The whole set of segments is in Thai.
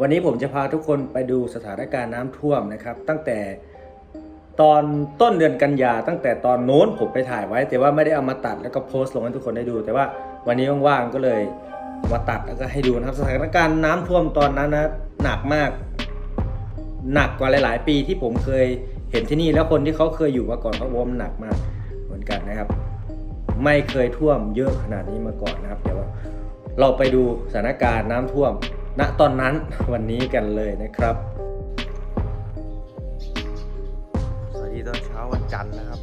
วันนี้ผมจะพาทุกคนไปดูสถานการณ์น้ำท่วมนะครับ ตั้งแต่ตอนต้นเดือนกันยาตั้งแต่ตอนโน้นผมไปถ่ายไว้ แต่ว่าไม่ได้เอามาตัดแล้วก็โพสต์ลงให้ทุกคนได้ดู แต่ว่าวันนี้ว่างๆก็เลยมาตัดแล้วก็ให้ดูนะครับสถานการณ์น้ำท่วมตอนนั้นนะหนักมาก หนักกว่าหลาย ๆ ปีที่ผมเคยเห็นที่นี่แล้วคนที่เขาเคยอยู่มาก่อนเขาบอกว่ามันหนักมากเหมือนกันนะครับ ไม่เคยท่วมเยอะขนาดนี้มาก่อนนะครับ เดี๋ยวเราไปดูสถานการณ์น้ำท่วม ณตอนนั้นวันนี้กันเลยนะครับ สวัสดีตอนเช้าวันจันทร์นะครับ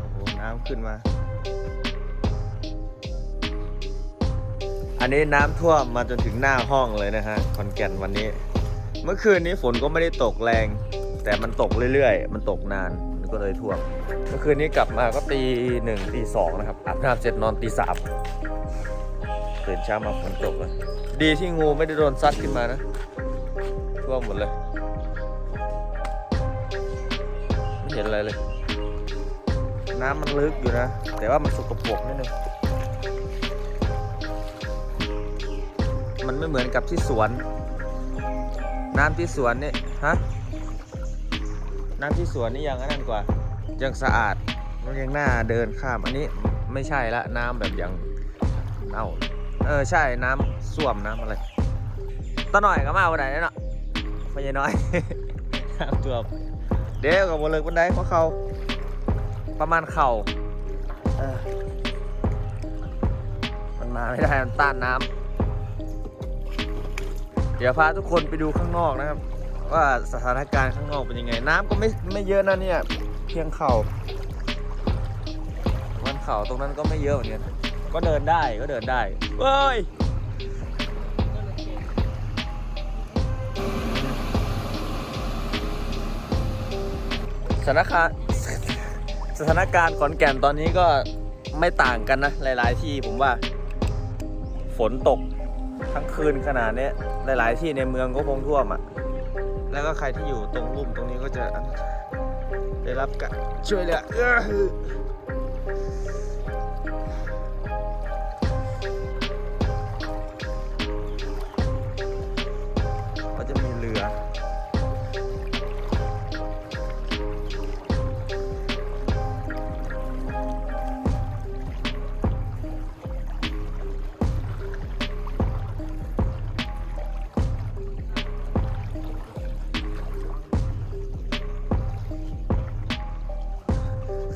โอ้โหน้ำขึ้นมา อันนี้น้ำท่วมมาจนถึงหน้าห้องเลยนะฮะคอนแก่นวันนี้ เมื่อคืนนี้ฝนก็ไม่ได้ตกแรง แต่มันตกเรื่อยๆ มันตกนานมันก็เลยท่วม เมื่อคืนนี้กลับมาก็ตีหนึ่งตีสองนะครับอาบน้ำเสร็จนอนตีสามตื่นเช้ามาฝนตกเลยดีที่งูไม่ได้โดนซัดขึ้นมานะท่วมหมดเลย ไม่เห็นอะไรเลย น้ำมันลึกอยู่นะ แต่ว่ามันสกปรกนิดนึงมันไม่เหมือนกับที่สวน น้ำที่สวนนี่ฮะน้ำที่สวนนี่ยังนนั้นกว่า ยังสะอาดมันยังน่าเดินข้ามอันนี้ไม่ใช่ละน้ำแบบยังเน่าเออใช่น้ำส้วมน้ำอะไรตะหน่อยก็มาวันไหนเนาะไม่ใช่น้อยน้ำท่วเดี๋ยวกับบนเลยบันไดเพราะเขาประมาณเข่ามันมาไม่ได้มันต้านน้ำ ดี๋ยวพาทุกคนไปดูข้างนอกนะครับ ว่าสถานการณ์ข้างนอกเป็นยังไง น้ำก็ไม่ไม่เยอะนะเนี่ย เพียงเข่าวันเข่าตรงนั้นก็ไม่เยอะเหมือนกันก็เดินได้ก็เดินได้เฮ้ยสถานการณ์สถานการณ์ขอนแก่นตอนนี้ก็ไม่ต่างกันนะ หลาย ๆ ที่ผมว่า ฝนตกทั้งคืนขนาดนี้ หลาย ๆ ที่ในเมืองก็คงท่วมอะ แล้วก็ใครที่อยู่ตรงลุ่มตรงนี้ก็จะได้รับการช่วยเหลือ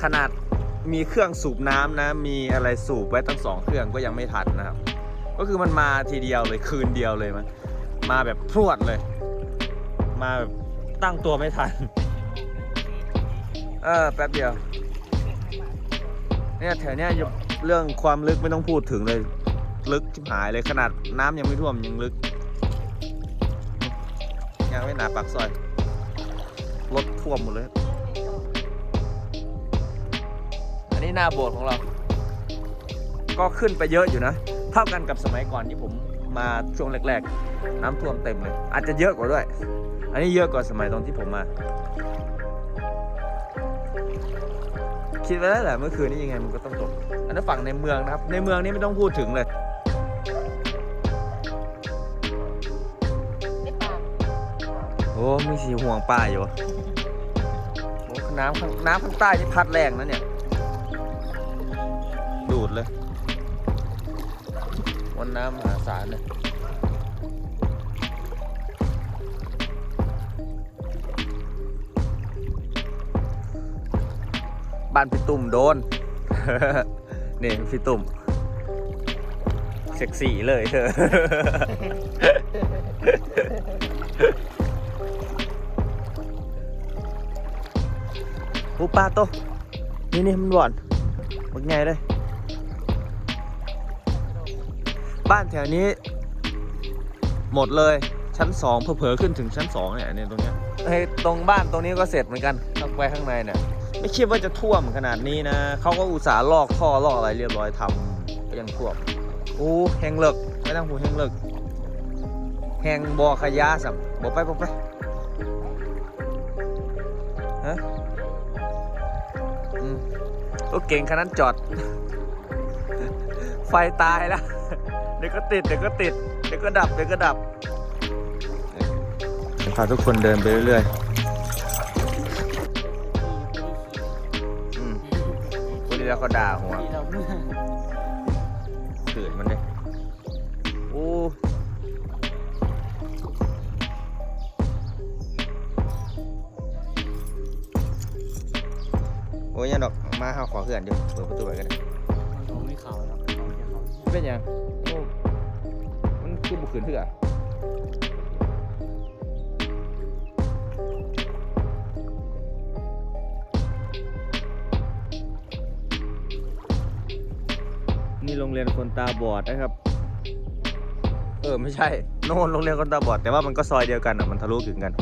ขนาดมีเครื่องสูบน้ำนะ มีอะไรสูบไว้ตั้งสองเครื่องก็ยังไม่ทันนะครับ ก็คือมันมาทีเดียวเลยคืนเดียวเลยมัน มาแบบพรวดเลย มาแบบตั้งตัวไม่ทัน เออแป๊บเดียว เนี่ยแถวเนี้ยเรื่องความลึกไม่ต้องพูดถึงเลย ลึกชิบหายเลยขนาดน้ำยังไม่ท่วมยังลึก ยังไม่หนาปากซอยรถท่วมหมดเลย อันนี้หน้าโบสถ์ของเรา ก็ขึ้นไปเยอะอยู่นะ เท่ากันกับสมัยก่อนที่ผมมาช่วงแรกๆ น้ำท่วมเต็มเลย อาจจะเยอะกว่าด้วย อันนี้เยอะกว่าสมัยตอนที่ผมมา คิดไว้แล้วแหละเมื่อคืนนี้ยังไงมันก็ต้องตก อันนั้นฝั่งในเมืองนะครับ ในเมืองนี่ไม่ต้องพูดถึงเลยโอ้มีสีห่วงป่าอยู่โอ้น้ำข้างน้ำข้างใต้นี่พัดแรงนะเนี่ยดูด เลย วันน้ำมหาศาลเลยบ้านพี่ตุ่มโดน นี่พี่ตุ่มเซ็กซี่เลยเธอปูปลาโตนี่นี่มันหวานมันไงเลย บ้านแถวนี้ หมดเลยชั้นสองเผลอๆขึ้นถึงชั้นสองเนี่ยเนี่ยตรงเนี้ยเฮ้ยตรงบ้านตรงนี้ก็เสร็จเหมือนกันต้องไปข้างในเนี่ยไม่คิดว่าจะท่วมขนาดนี้นะเขาก็อุตส่าห์ลอกท่อลอกอะไรเรียบร้อยทำก็ยังท่วมโอ้แหงเลิกไม่ต้องพูดแหงเลิกแหงบ่อขยะสัมบ่ไปบ่ไปฮะอืมรถเก่งคันนั้นจอด ไฟตายแล้ว เดี๋ยวก็ติดเดี๋ยวก็ติดเดี๋ยวก็ดับเดี๋ยวก็ดับพาทุกคนเดินไปเรื่อยๆอืมวันนี้แล้วเขาด่าหัวที่เราเมื่อตื่นมันเลยโอ้โอ้ยยังดอกมาหาขอเขื่อนเดี๋ยวเปิดประตูไปกันนะเราไม่เขาหรอกเป็นยัง โอ้มันคือบุกขืนเถื่อนี่โรงเรียนคนตาบอดนะครับ เออไม่ใช่ โน่นโรงเรียนคนตาบอด แต่ว่ามันก็ซอยเดียวกันอะมันทะลุถึงกัน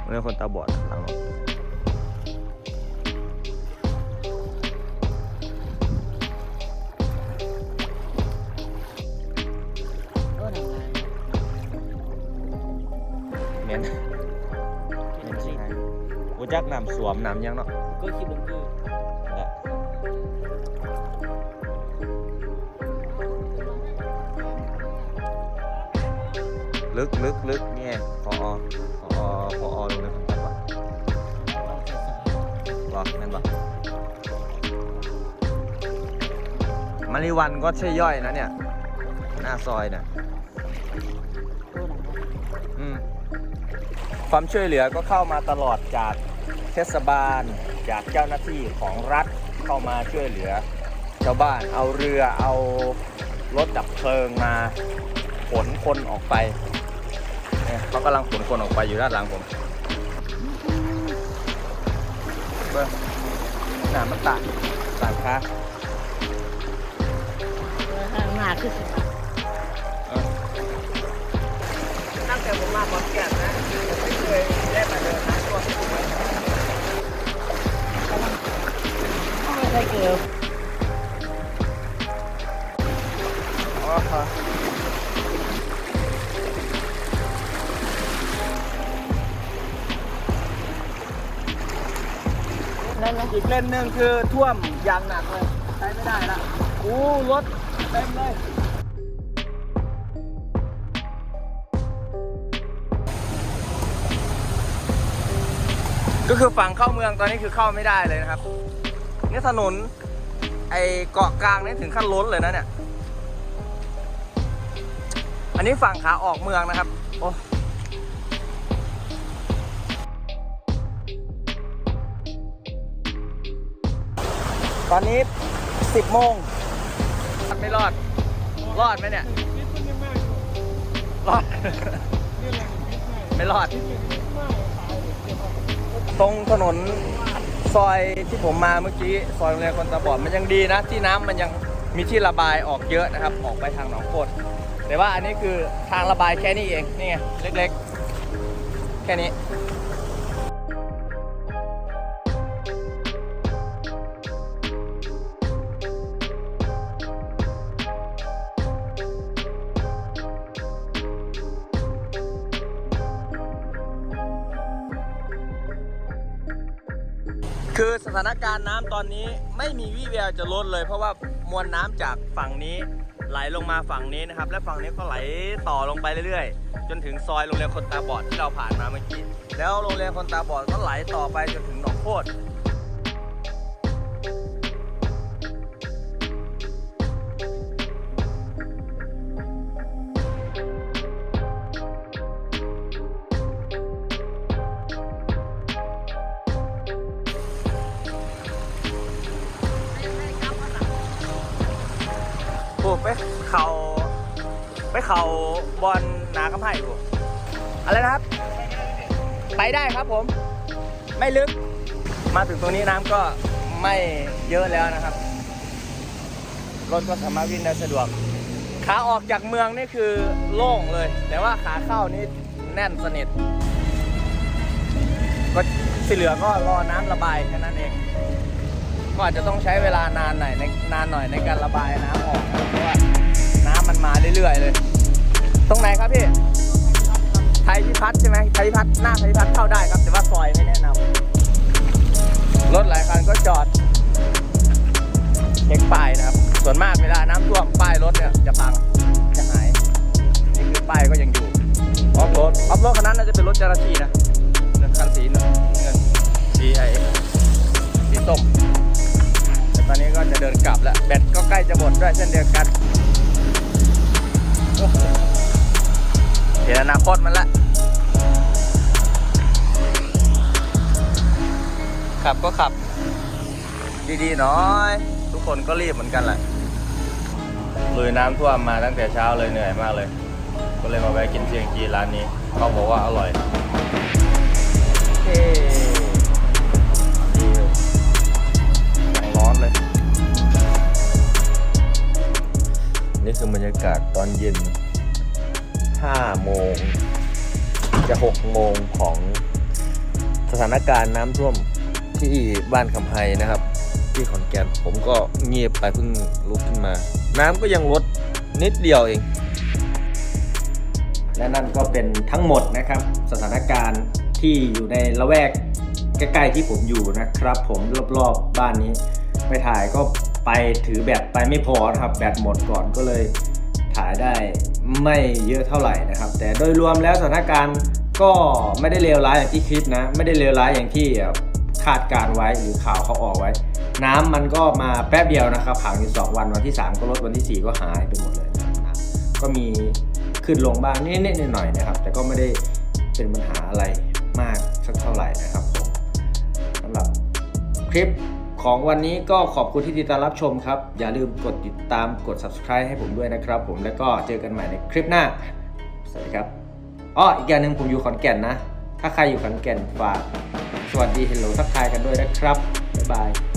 โรงเรียนคนตาบอด จักน้ำสวมน้ำยังเนาะก็คิดลงคือนั่นแหละลึกลึกลึกเนี่ยพอพอพอโรงเรียนคนตาบอดเราใส่สายหรอนั่นปะมาริวันก็ใช่ย่อยนะเนี่ย หน้าซอยเนี่ยก็หลังอืมความช่วยเหลือก็เข้ามาตลอดจากเท ศบาล จากเจ้าหน้าที่ของรัฐเข้ามาช่วยเหลือชาวบ้านเอาเรือเอารถดับเพลิงมาขนคนออกไปเนี่ยเขากำลังขนคนออกไปอยู่ด้านหลังผมเบิ้งหนามันตากตากค้าข้างหน้าคือตั้งแต่ผมมาขอนแก่นนะ เกี่ยวอ๋อฮะนั่นนะอีกเลนหนึ่งคือท่วมอย่างหนักเลยใช้ไม่ได้ละอู้รถเต็มเลยก็คือฝั่งเข้าเมืองตอนนี้คือเข้าไม่ได้เลยนะครับเนี่ยถนน ไอเกาะกลางนี่ถึงขั้นล้นเลยนะเนี่ย อันนี้ฝั่งขาออกเมืองนะครับ โอ้ตอนนี้ 10 โมงไม่รอด รอดไหมเนี่ย รอด ไม่รอด ตรงถนน ซอยที่ผมมาเมื่อกี้ซอยโรงเรียนคนตาบอดมันยังดีนะ ที่น้ำมันยังมีที่ระบายออกเยอะนะครับ ออกไปทางหนองโคดแต่ว่าอันนี้คือทางระบายแค่นี้เองนี่ไงเล็กๆ แค่นี้ คือสถานการณ์น้ำตอนนี้ไม่มีวี่แววจะลดเลย เพราะว่ามวลน้ำจากฝั่งนี้ไหลลงมาฝั่งนี้นะครับ และฝั่งนี้ก็ไหลต่อลงไปเรื่อยๆ จนถึงซอยโรงเรียนคนตาบอดที่เราผ่านมาเมื่อกี้แล้วโรงเรียนคนตาบอดก็ไหลต่อไปจนถึงหนองโคตร ไปเขาไปเขาบอลหนากระไพ่กูอะไรนะครับ ไปได้ครับผม ไม่ลึก มาถึงตรงนี้น้ำก็ไม่เยอะแล้วนะครับ รถก็สามารถวิ่งได้สะดวก ขาออกจากเมืองนี่คือโล่งเลย แต่ว่าขาเข้านี่แน่นสนิท ก็ที่เหลือก็รอน้ำระบายแค่นั้นเอง ก็อาจจะต้องใช้เวลานานหน่อยในนานหน่อยในการระบายน้ำออกเพราะว่าน้ำมันมาเรื่อยๆเลย ตรงไหนครับพี่ไทยพิพัฒน์ใช่ไหมไทยพิพัฒน์หน้าไทยพิพัฒน์เข้าได้ครับ แต่ว่าซอยไม่แนะนำรถหลายคันก็จอดเช็คป้ายนะครับ ส่วนมากเวลาน้ำท่วมป้ายรถเนี่ยจะพังจะหายนี่คือป้ายก็ยังอยู่ออฟรถออฟโรดคันนั้นน่าจะเป็นรถจราจีนะคันสีนะ แบตก็ใกล้จะหมดด้วยเห็นอนาคตมันละขับก็ขับ ดีๆน้อย ทุกคนก็รีบเหมือนกันแหละลุยน้ำท่วมมาตั้งแต่เช้าเลยเหนื่อยมากเลย ก็เลยมาแวะกินเชียงจีร้านนี้เขาบอกว่าอร่อยเฮ้ นี่คือบรรยากาศตอนเย็น 5 โมง จะ 6 โมงของสถานการณ์น้ำท่วมที่บ้านคำไฮนะครับ ที่ขอนแก่นผมก็เงียบไปเพิ่งลุกขึ้นมา น้ำก็ยังลดนิดเดียวเอง และนั่นก็เป็นทั้งหมดนะครับ สถานการณ์ที่อยู่ในละแวกใกล้ๆที่ผมอยู่นะครับ ผมรอบๆบ้านนี้ ไปถ่ายก็ ไปถือแบตไปไม่พอนะครับแบตหมดก่อนก็เลยถ่ายได้ไม่เยอะเท่าไหร่นะครับ แต่โดยรวมแล้วสถานการณ์ก็ไม่ได้เลวร้ายอย่างที่คิดนะ ไม่ได้เลวร้ายอย่างที่คาดการไว้หรือข่าวเขาออกไว้ น้ำมันก็มาแป๊บเดียวนะครับผ่านอยู่สองวันวันที่ 3 ก็ลดวันที่ 4 ก็หายไปหมดเลยนะก็มีขึ้นลงบ้างนิดๆหน่อยๆนะครับ แต่ก็ไม่ได้เป็นปัญหาอะไรมากสักเท่าไหร่นะครับผมสำหรับคลิป ของวันนี้ก็ขอบคุณที่ติดตามรับชมครับ อย่าลืมกดติดตามกด subscribe ให้ผมด้วยนะครับ ผมแล้วก็เจอกันใหม่ในคลิปหน้า สวัสดีครับอ้ออีกอย่างหนึ่งผมอยู่ขอนแก่นนะ ถ้าใครอยู่ขอนแก่นฝากสวัสดีเฮลโลทักทายกันด้วยนะครับบ๊ายบาย